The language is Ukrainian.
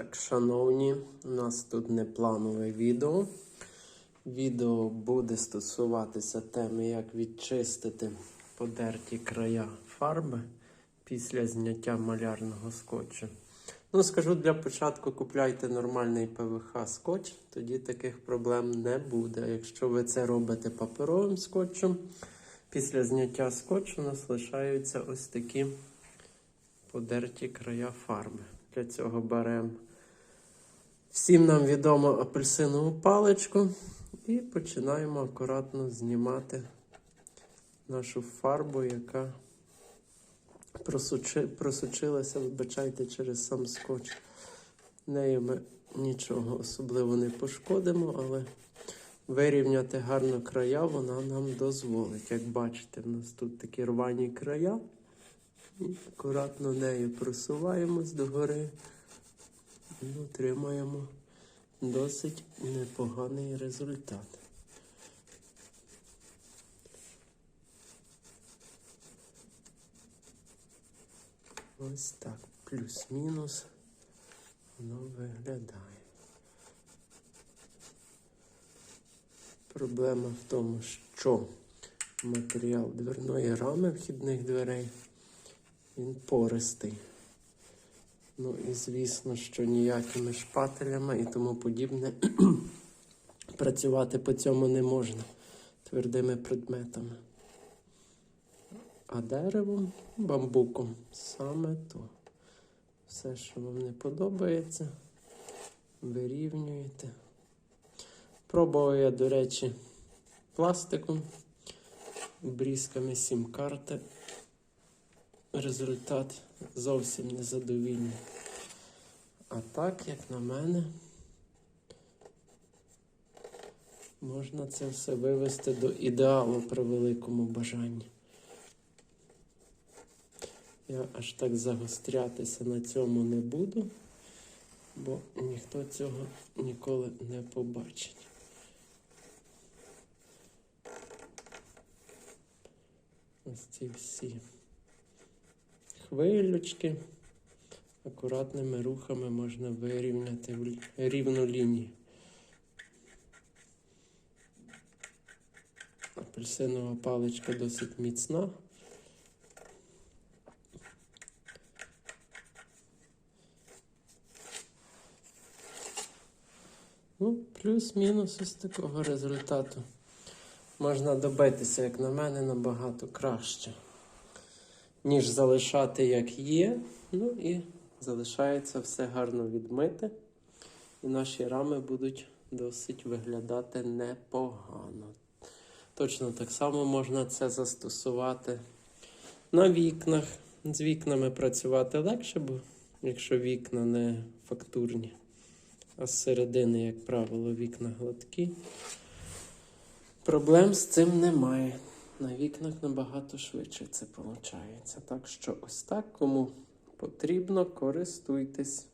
Так, шановні, у нас тут не планове відео. Відео буде стосуватися теми, як відчистити подерті края фарби після зняття малярного скотчу. Ну, скажу для початку, купляйте нормальний ПВХ скотч, тоді таких проблем не буде. Якщо ви це робите паперовим скотчем, після зняття скотчу у нас лишаються ось такі подерті края фарби. Для цього беремо всім нам відому апельсинову паличку і починаємо акуратно знімати нашу фарбу, яка просучи, просучилася, вибачайте, через сам скотч. Нею ми нічого особливо не пошкодимо, але вирівняти гарно края вона нам дозволить. Як бачите, в нас тут такі рвані края. І акуратно нею просуваємось догори і отримаємо досить непоганий результат. Ось так, плюс-мінус воно виглядає. Проблема в тому, що матеріал дверної рами вхідних дверей він пористий. Ну і звісно, що ніякими шпателями і тому подібне працювати по цьому не можна твердими предметами. А деревом, бамбуком саме то. Все, що вам не подобається, вирівнюєте. Пробував я, до речі, пластиком, обрізками сім-карти. Результат зовсім незадовільний. А так, як на мене, можна це все вивести до ідеалу при великому бажанні. Я аж так загострятися на цьому не буду, бо ніхто цього ніколи не побачить. Ось ці всі хвилючки. Акуратними рухами можна вирівняти рівну лінію. Апельсинова паличка досить міцна. Ну, плюс-мінус ось такого результату можна добитися, як на мене, набагато краще, ніж залишати як є. Ну і залишається все гарно відмите. І наші рами будуть досить виглядати непогано. Точно так само можна це застосувати на вікнах. З вікнами працювати легше, бо якщо вікна не фактурні, а з середини, як правило, вікна гладкі. Проблем з цим немає. На вікнах набагато швидше це виходить. Так що ось так, кому потрібно, користуйтесь.